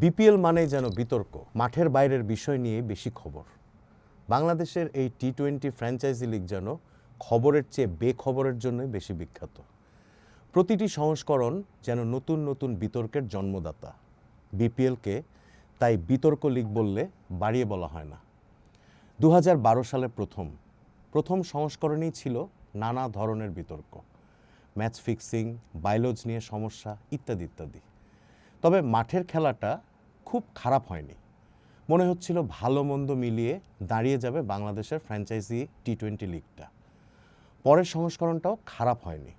BPL মানেই যেন বিতর্ক, মাঠের বাইরের বিষয় নিয়ে বেশি খবর। বাংলাদেশের এই টি টোয়েন্টি ফ্র্যাঞ্চাইজি লিগ যেন খবরের চেয়ে বেখবরের জন্যই বেশি বিখ্যাত। প্রতিটি সংস্করণ যেন নতুন নতুন বিতর্কের জন্মদাতা। বিপিএলকে তাই বিতর্ক লিগ বললে বাড়িয়ে বলা হয় না। দু হাজার বারো সালে প্রথম প্রথম সংস্করণেই ছিল নানা ধরনের বিতর্ক। ম্যাচ ফিক্সিং বাইলোজ নিয়ে সমস্যা, ইত্যাদি ইত্যাদি। তবে মাঠের খেলাটা খুব খারাপ হয়নি। মনে হচ্ছিল ভালো মন্দ মিলিয়ে দাঁড়িয়ে যাবে বাংলাদেশের ফ্র্যাঞ্চাইজি টি টোয়েন্টি লিগটা। পরের সংস্করণটাও খারাপ হয়নি।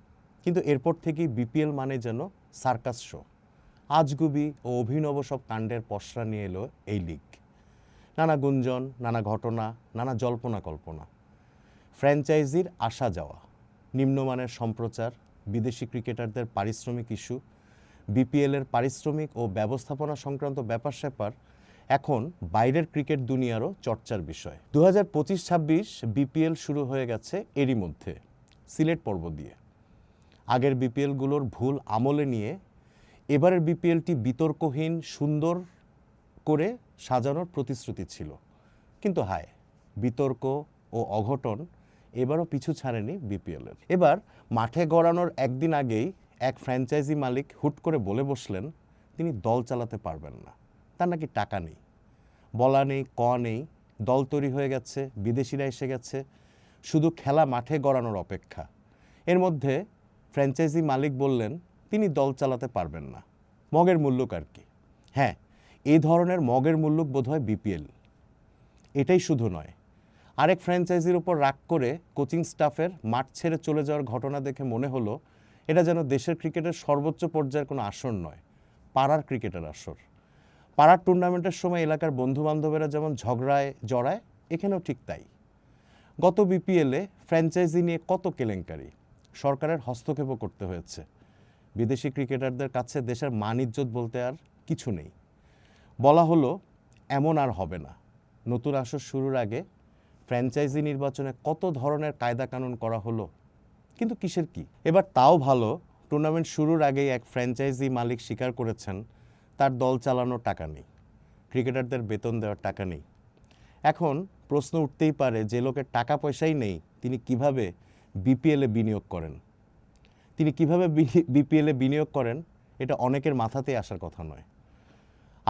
কিন্তু এরপর থেকেই বিপিএল মানে যেন সার্কাস শো। আজগুবি ও অভিনব সব কাণ্ডের পসরা নিয়ে এলো এই লিগ। নানা গুঞ্জন, নানা ঘটনা, নানা জল্পনা কল্পনা। ফ্র্যাঞ্চাইজির আসা যাওয়া, নিম্নমানের সম্প্রচার, বিদেশি ক্রিকেটারদের পারিশ্রমিক ইস্যু বিপিএলের পারিশ্রমিক ও ব্যবস্থাপনা সংক্রান্ত ব্যাপার স্যাপার এখন বাইরের ক্রিকেট দুনিয়ারও চর্চার বিষয়। দু হাজার পঁচিশ ছাব্বিশ বিপিএল শুরু হয়ে গেছে এরই মধ্যে, সিলেট পর্ব দিয়ে। আগের বিপিএলগুলোর ভুল আমলে নিয়ে এবারের বিপিএলটি বিতর্কহীন, সুন্দর করে সাজানোর প্রতিশ্রুতি ছিল। কিন্তু হায়, বিতর্ক ও অঘটন এবারও পিছু ছাড়েনি বিপিএলের এবার মাঠে গড়ানোর একদিন আগেই এক ফ্র্যাঞ্চাইজি মালিক হুট করে বলে বসলেন, তিনি দল চালাতে পারবেন না। তার নাকি টাকা নেই। বলা নেই, ক নেই, দল তৈরি হয়ে গেছে, বিদেশিরা এসে গেছে। শুধু খেলা মাঠে গড়ানোর অপেক্ষা। এর মধ্যে ফ্র্যাঞ্চাইজি মালিক বললেন, তিনি দল চালাতে পারবেন না। মগের মূল্যক আর কি। হ্যাঁ এই ধরনের মগের মূল্যক বোধহয় বিপিএল। এটাই শুধু নয়, আরেক ফ্র্যাঞ্চাইজির উপর রাগ করে কোচিং স্টাফের মাঠ ছেড়ে চলে যাওয়ার ঘটনা দেখে মনে হলো এটা যেন দেশের ক্রিকেটের সর্বোচ্চ পর্যায়ের কোনো আসর নয়, পাড়ার ক্রিকেটের আসর। পাড়ার টুর্নামেন্টের সময় এলাকার বন্ধু বান্ধবেরা যেমন ঝগড়ায়, জড়ায়, এখানেও ঠিক তাই। গত বিপিএলে ফ্র্যাঞ্চাইজি নিয়ে কত কেলেঙ্কারি, সরকারের হস্তক্ষেপও করতে হয়েছে। বিদেশি ক্রিকেটারদের কাছে দেশের মান ইজ্জত বলতে আর কিছু নেই। বলা হলো, এমন আর হবে না। নতুন আসর শুরুর আগে ফ্র্যাঞ্চাইজি নির্বাচনে কত ধরনের কায়দা কানুন করা হলো কিন্তু কিসের কি? এবার তাও ভালো টুর্নামেন্ট শুরুর আগেই এক ফ্র্যাঞ্চাইজি মালিক স্বীকার করেছেন, তার দল চালানোর টাকা নেই, ক্রিকেটারদের বেতন দেওয়ার টাকা নেই। এখন প্রশ্ন উঠতেই পারে, যে লোকের টাকা পয়সাই নেই, তিনি কীভাবে বিপিএলে বিনিয়োগ করেন? তিনি কীভাবে বিপিএলে বিনিয়োগ করেন? এটা অনেকের মাথাতেই আসার কথা নয়।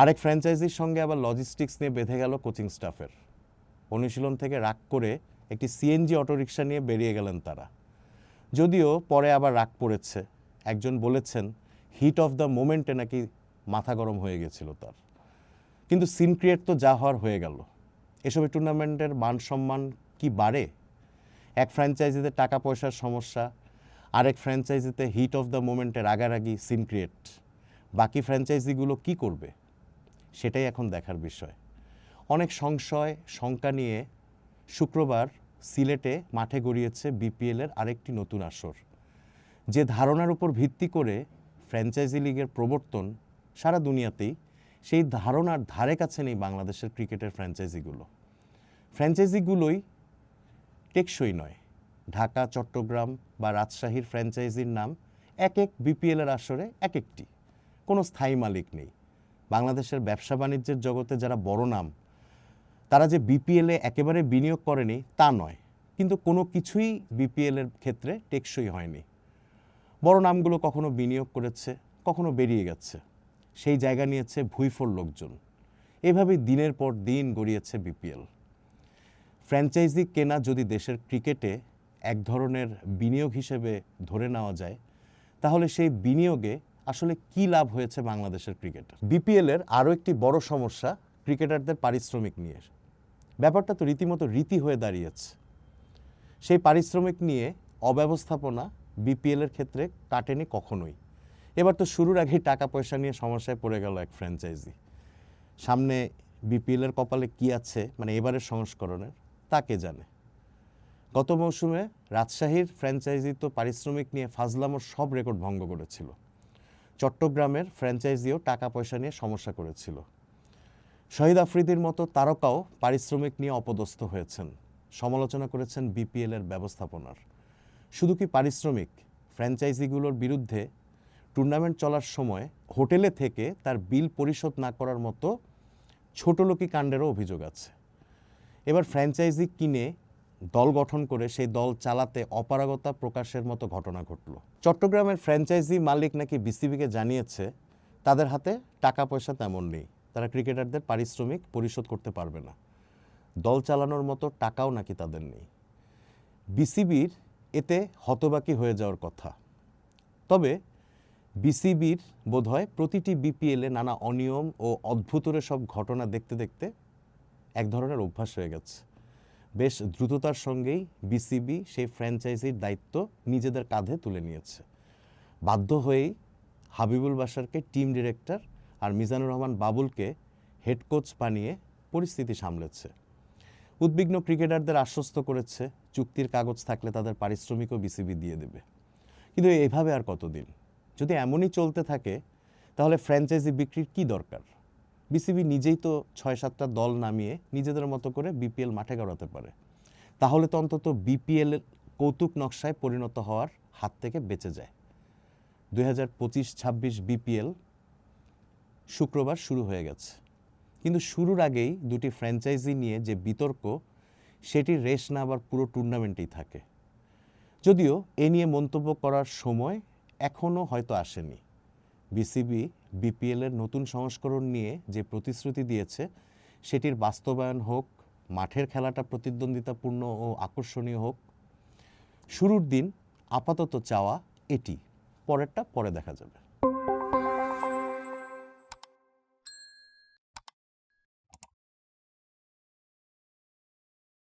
আরেক ফ্র্যাঞ্চাইজির সঙ্গে আবার লজিস্টিক্স নিয়ে বেঁধে গেল কোচিং স্টাফের অনুশীলন থেকে রাগ করে একটি সিএনজি অটোরিকশা নিয়ে বেরিয়ে গেলেন তারা। যদিও পরে আবার রাগ পড়েছে। একজন বলেছেন হিট অফ দ্য মোমেন্টে নাকি মাথা গরম হয়ে গেছিল তার। কিন্তু সিন ক্রিয়েট তো যা হওয়ার হয়ে গেল। এসব টুর্নামেন্টের মান সম্মান কি বাড়ে? এক ফ্র্যাঞ্চাইজিতে টাকা পয়সার সমস্যা, আরেক ফ্র্যাঞ্চাইজিতে হিট অফ দ্য মোমেন্টে রাগারাগি সিন ক্রিয়েট বাকি ফ্র্যাঞ্চাইজিগুলো কি করবে? সেটাই এখন দেখার বিষয়। অনেক সংশয়, শঙ্কা নিয়ে শুক্রবার সিলেটে মাঠে গড়িয়েছে বিপিএলের আরেকটি নতুন আসর। যে ধারণার উপর ভিত্তি করে ফ্র্যাঞ্চাইজি লিগের প্রবর্তন সারা দুনিয়াতেই, সেই ধারণার ধারে কাছে নেই বাংলাদেশের ক্রিকেটের ফ্র্যাঞ্চাইজিগুলো। ফ্র্যাঞ্চাইজিগুলোই টেকসই নয়। ঢাকা, চট্টগ্রাম বা রাজশাহীর ফ্র্যাঞ্চাইজির নাম এক এক বিপিএলের আসরে এক একটি। কোনো স্থায়ী মালিক নেই। বাংলাদেশের ব্যবসা বাণিজ্যের জগতে যারা বড় নাম তারা যে বিপিএলে একেবারে বিনিয়োগ করেনি, তা নয়। কিন্তু কোনো কিছুই বিপিএলের ক্ষেত্রে টেকসই হয়নি। বড় নামগুলো কখনো বিনিয়োগ করেছে, কখনো বেরিয়ে গেছে। সেই জায়গা নিয়েছে ভুইফোর লোকজন। এভাবেই দিনের পর দিন গড়িয়েছে বিপিএল ফ্র্যাঞ্চাইজি কেনা যদি দেশের ক্রিকেটে এক ধরনের বিনিয়োগ হিসেবে ধরে নেওয়া যায়, তাহলে সেই বিনিয়োগে আসলে কি লাভ হয়েছে বাংলাদেশের ক্রিকেটের? বিপিএলের আরও একটি বড় সমস্যা ক্রিকেটারদের পারিশ্রমিক নিয়ে। ব্যাপারটা তো রীতিমতো রীতি হয়ে দাঁড়িয়েছে। সেই পারিশ্রমিক নিয়ে অব্যবস্থাপনা বিপিএলের ক্ষেত্রে কাটেনি কখনোই। এবার তো শুরুর আগেই টাকা পয়সা নিয়ে সমস্যায় পড়ে গেল এক ফ্র্যাঞ্চাইজি সামনে বিপিএলের কপালে কি আছে মানে এবারের সংস্করণের তাকে জানে? গত মৌসুমে রাজশাহীর ফ্র্যাঞ্চাইজি তো পারিশ্রমিক নিয়ে ফাজলামোর সব রেকর্ড ভঙ্গ করেছিল। চট্টগ্রামের ফ্র্যাঞ্চাইজিও টাকা পয়সা নিয়ে সমস্যা করেছিল। শহীদ আফ্রিদির মতো তারকাও পারিশ্রমিক নিয়ে অপদস্থ হয়েছেন। সমালোচনা করেছেন বিপিএলের ব্যবস্থাপনার। শুধু কি পারিশ্রমিক, ফ্র্যাঞ্চাইজিগুলোর বিরুদ্ধে টুর্নামেন্ট চলার সময় হোটেলে থেকে তার বিল পরিশোধ না করার মতো ছোটলোকি কাণ্ডেরও অভিযোগ আছে। এবার ফ্র্যাঞ্চাইজি কিনে দল গঠন করে সেই দল চালাতে অপারগতা প্রকাশের মতো ঘটনা ঘটল। চট্টগ্রামের ফ্র্যাঞ্চাইজি মালিক নাকি বিসিবিকে জানিয়েছে, তাদের হাতে টাকা পয়সা তেমন নেই। তারা ক্রিকেটারদের পারিশ্রমিক পরিশোধ করতে পারবে না। দল চালানোর মতো টাকাও নাকি তাদের নেই। বিসিবির এতে হতবাকি হয়ে যাওয়ার কথা। তবে বিসিবির বোধহয় প্রতিটি বিপিএলে নানা অনিয়ম ও অদ্ভুতরে সব ঘটনা দেখতে দেখতে এক ধরনের অভ্যাস হয়ে গেছে। বেশ দ্রুততার সঙ্গেই বিসিবি সেই ফ্র্যাঞ্চাইজির দায়িত্ব নিজেদের কাঁধে তুলে নিয়েছে। বাধ্য হয়েই হাবিবুল বাশারকে টিম ডিরেক্টর আর মিজানুর রহমান বাবুলকে হেড কোচ বানিয়ে পরিস্থিতি সামলেছে। উদ্বিগ্ন ক্রিকেটারদের আশ্বস্ত করেছে, চুক্তির কাগজ থাকলে তাদের পারিশ্রমিকও বিসিবি দিয়ে দেবে। কিন্তু এভাবে আর কতদিন? যদি এমনই চলতে থাকে, তাহলে ফ্র্যাঞ্চাইজি বিক্রির কি দরকার? বিসিবি নিজেই তো ছয় সাতটা দল নামিয়ে নিজেদের মতো করে বিপিএল মাঠে গড়াতে পারে। তাহলে তো অন্তত বিপিএল কৌতুক নকশায় পরিণত হওয়ার হাত থেকে বেঁচে যায়। দুই হাজার পঁচিশ ছাব্বিশ বিপিএল শুক্রবার শুরু হয়ে গেছে। কিন্তু শুরুর আগেই দুটি ফ্র্যাঞ্চাইজি নিয়ে যে বিতর্ক সেটির রেশ না আবার পুরো টুর্নামেন্টেই থাকে। যদিও এ নিয়ে মন্তব্য করার সময় এখনও হয়তো আসেনি। বিসিবি, বিপিএলের নতুন সংস্করণ নিয়ে যে প্রতিশ্রুতি দিয়েছে, সেটির বাস্তবায়ন হোক, মাঠের খেলাটা প্রতিদ্বন্দ্বিতাপূর্ণ ও আকর্ষণীয় হোক, শুরুর দিন আপাতত চাওয়া এটি, পরেরটা পরে দেখা যাবে।